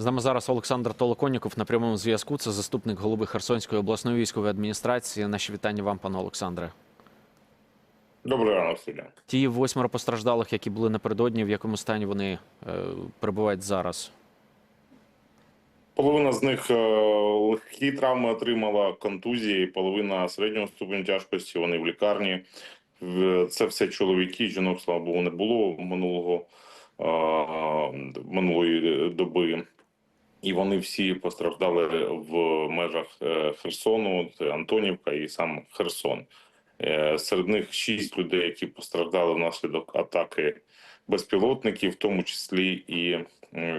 З нами зараз Олександр Толоконіков на прямому зв'язку. Це заступник голови Херсонської обласної військової адміністрації. Наші вітання вам, пане Олександре. Доброго ранок, Суля. Ті восьмеро постраждалих, які були напередодні, в якому стані вони е, перебувають зараз? Половина з них е, легкі травми отримала, контузії, половина середнього ступеню тяжкості. Вони в лікарні. Це все чоловіки. Жінок, слава Богу, не було минулого е, минулої доби. І вони всі постраждали в межах е, Херсону, Антонівка і сам Херсон. Е, Серед них шість людей, які постраждали внаслідок атаки безпілотників, в тому числі і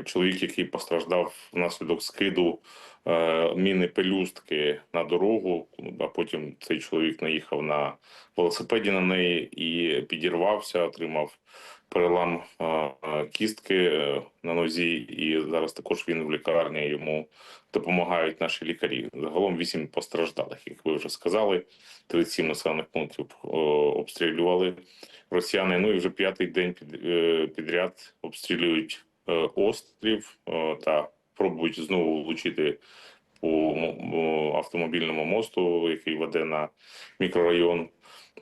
чоловік, який постраждав внаслідок скиду е, міни пелюстки на дорогу. А потім цей чоловік наїхав на велосипеді на неї і підірвався, отримав перелам кістки е, на нозі, і зараз також він в лікарні. Йому допомагають наші лікарі. Загалом вісім постраждалих, як ви вже сказали. 37 населених пунктів обстрілювали росіяни. Ну і вже п'ятий день під, е, підряд обстрілюють е, острів та пробують знову влучити по автомобільному мосту, який веде на мікрорайон.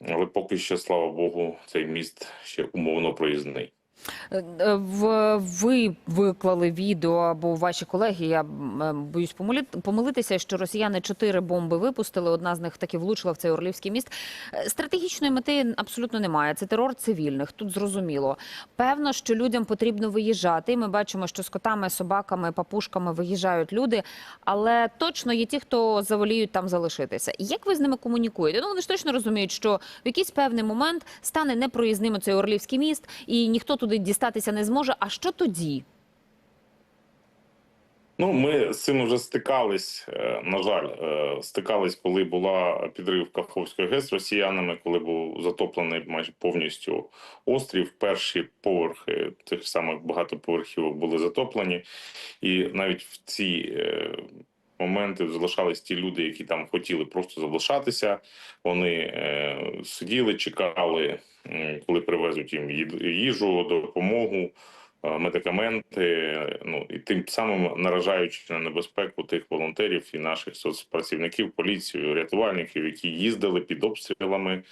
Але поки що, слава Богу, цей міст ще умовно проїзний. Е, Ви виклали відео або ваші колеги. Я е, боюсь помилитися, що росіяни чотири бомби випустили. Одна з них таки влучила в цей Орлівський міст. Е, Стратегічної мети абсолютно немає. Це терор цивільних. Тут зрозуміло. Певно, що людям потрібно виїжджати. Ми бачимо, що з котами, собаками, папушками виїжджають люди, але точно є ті, хто заволіють там залишитися. Як ви з ними комунікуєте? Ну вони ж точно розуміють, що в якийсь певний момент стане непроїзним цей Орлівський міст, і ніхто туди дістатися не зможе. А що тоді? Ну, ми з цим вже стикались. е, На жаль, е, стикались, коли була підрив Каховської ГЕС росіянами, коли був затоплений майже повністю острів. Перші поверхи тих самих багатоповерхівок були затоплені, і навіть в ці е, моменти залишались ті люди, які там хотіли просто залишатися. Вони е, сиділи, чекали, коли привезуть їм їжу, допомогу медикаменти, ну і тим самим наражаючи на небезпеку тих волонтерів і наших соцпрацівників, поліцію, рятувальників, які їздили під обстрілами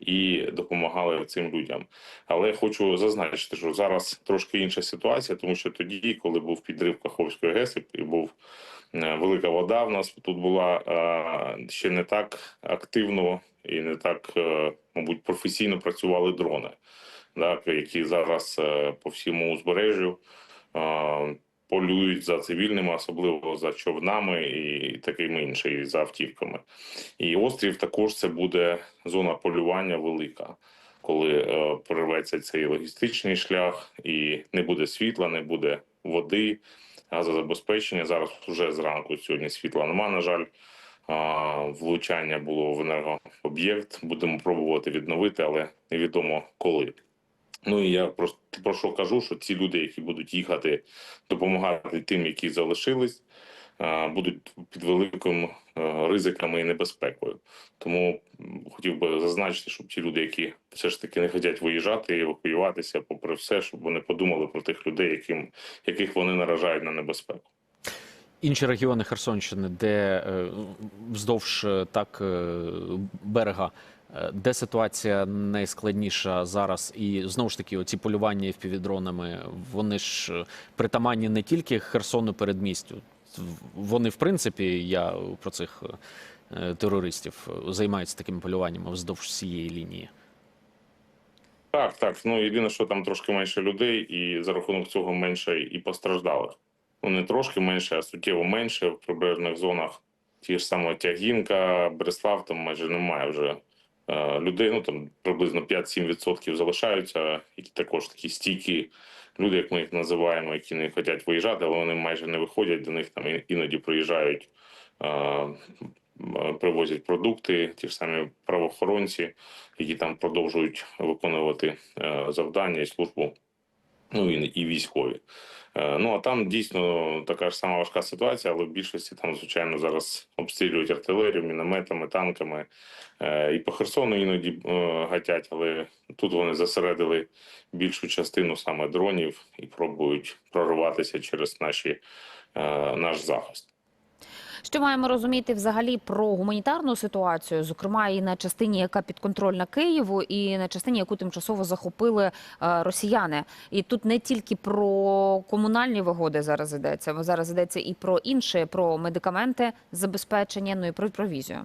і допомагали цим людям. Але хочу зазначити, що зараз трошки інша ситуація, тому що тоді, коли був підрив Каховської ГЕС і був е, велика вода, в нас тут була е, ще не так активно і не так, е, мабуть, професійно працювали дрони так, які зараз е, по всьому узбережжю е, полюють за цивільними, особливо за човнами і такими інше, і за автівками. І острів також це буде зона полювання велика. Коли е, перерветься цей логістичний шлях, і не буде світла, не буде води, газозабезпечення. Зараз вже зранку сьогодні світла нема, на жаль. Влучання було в енергооб'єкт. Будемо пробувати відновити, але невідомо коли. Ну і я просто про що кажу, що ці люди, які будуть їхати допомагати тим, які залишились, будуть під великим е, ризиками і небезпекою. Тому хотів би зазначити, щоб ті люди, які все ж таки не хочуть виїжджати евакуюватися, попри все, щоб вони подумали про тих людей, яким яких вони наражають на небезпеку. Інші регіони Херсонщини, де е, вздовж е, так берега, де ситуація найскладніша зараз, і знову ж таки, оці полювання впівдронами, вони ж е, притаманні не тільки Херсону передмістю. Вони, в принципі, я про цих е, терористів е, займаються такими полюваннями вздовж всієї лінії. Так, так. Ну єдине, що там трошки менше людей, і за рахунок цього менше і постраждалих. Ну не трошки менше, а суттєво менше в прибережних зонах. Ті ж саме Тягінка, Береслав, там майже немає вже е, людей. Ну там приблизно 5-7% залишаються, які також такі стійкі люди, як ми їх називаємо, які не хочуть виїжджати, але вони майже не виходять до них. Там іноді приїжджають. Е, Привозять продукти, ті ж самі правоохоронці, які там продовжують виконувати е, завдання і службу ну і, і військові. Е, Ну а там дійсно така ж сама важка ситуація, але в більшості там, звичайно, зараз обстрілюють артилерію, мінометами, танками. Е, І по Херсону іноді е, гатять, але тут вони засередили більшу частину саме дронів і пробують прорватися через наші, наш захист. Що маємо розуміти взагалі про гуманітарну ситуацію, зокрема і на частині, яка підконтрольна Києву, і на частині, яку тимчасово захопили е, росіяни. І тут не тільки про комунальні вигоди зараз йдеться, зараз йдеться і про інше, про медикаменти, забезпечення, ну і про провізію.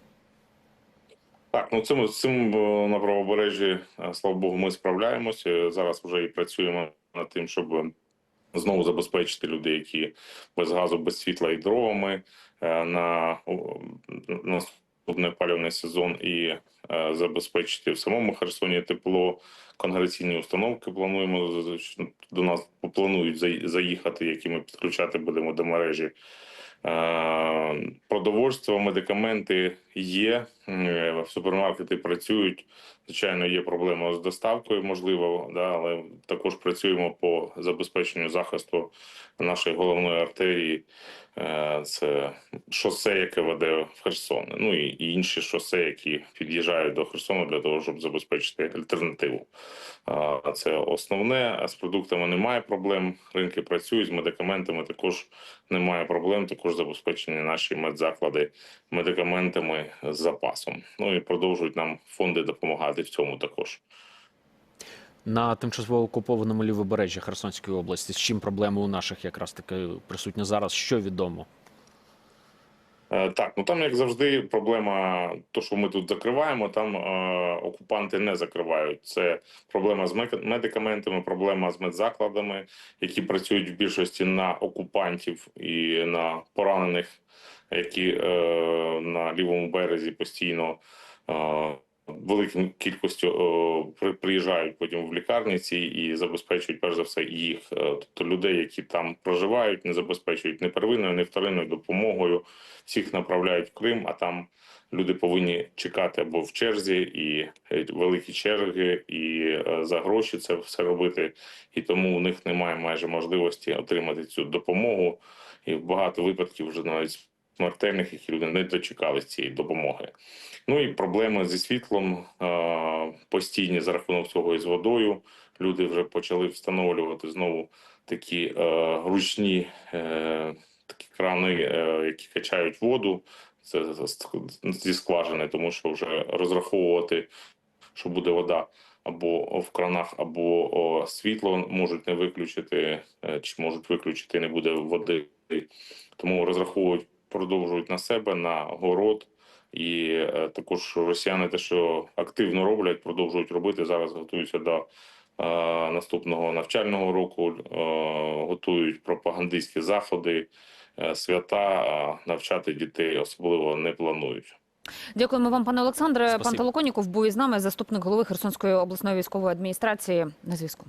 Так, ну цим цим е, на правобережжі, е, слава Богу, ми справляємося. Зараз вже і працюємо над тим, щоб знову забезпечити людей, які без газу, без світла і дровами на о, наступний опалювальний сезон, і е, забезпечити в самому Херсоні тепло. Конгресійні установки плануємо з- до нас планують заї- заїхати, які ми підключати будемо до мережі. Е, Продовольство, медикаменти є. е, Супермаркети працюють. Звичайно, є проблема з доставкою, можливо, да, але також працюємо по забезпеченню захисту нашої головної артерії. Е, Це шосе, яке веде в Херсон. Ну і інші шосе, які під'їжджають до Херсону для того, щоб забезпечити альтернативу. Це основне. А З продуктами немає проблем. Ринки працюють з медикаментами. Також немає проблем. Також забезпечені наші медзаклади медикаментами з запасом. Ну і продовжують нам фонди допомагати в цьому також. На тимчасово окупованому лівобережжі Херсонської області. З чим проблеми у наших якраз таки присутні зараз? Що відомо? Е, Так, ну там, як завжди, проблема, то, що ми тут закриваємо, там е, окупанти не закривають. Це проблема з медикаментами, проблема з медзакладами, які працюють в більшості на окупантів і на поранених, які е, на лівому березі постійно. Е, Великим кількістю приїжджають потім в лікарниці і забезпечують перш за все їх, Е, тобто людей, які там проживають, не забезпечують ні первинною, ні вторинною допомогою. Всіх направляють в Крим, а там люди повинні чекати або в черзі, і е, великі черги, і е, за гроші це все робити. І тому у них немає майже можливості отримати цю допомогу. І багато випадків вже навіть смертельних, які люди не дочекались цієї допомоги. Ну і проблеми зі світлом е, постійні за рахунок цього і з водою. Люди вже почали встановлювати знову такі е, ручні е, такі крани, які качають воду. Це зі скважини, тому що вже розраховувати, що буде вода або в кранах, або світло можуть не виключити, чи можуть виключити, не буде води. Тому розраховують, продовжують на себе, на город. І е, також росіяни те, що активно роблять, продовжують робити. Зараз готуються до е, наступного навчального року, е, готують пропагандистські заходи, е, свята, а навчати дітей особливо не планують. Дякуємо вам, пане Олександре. Спасибо. Пан Толоконіков був із нами, заступник голови Херсонської обласної військової адміністрації на зв'язку.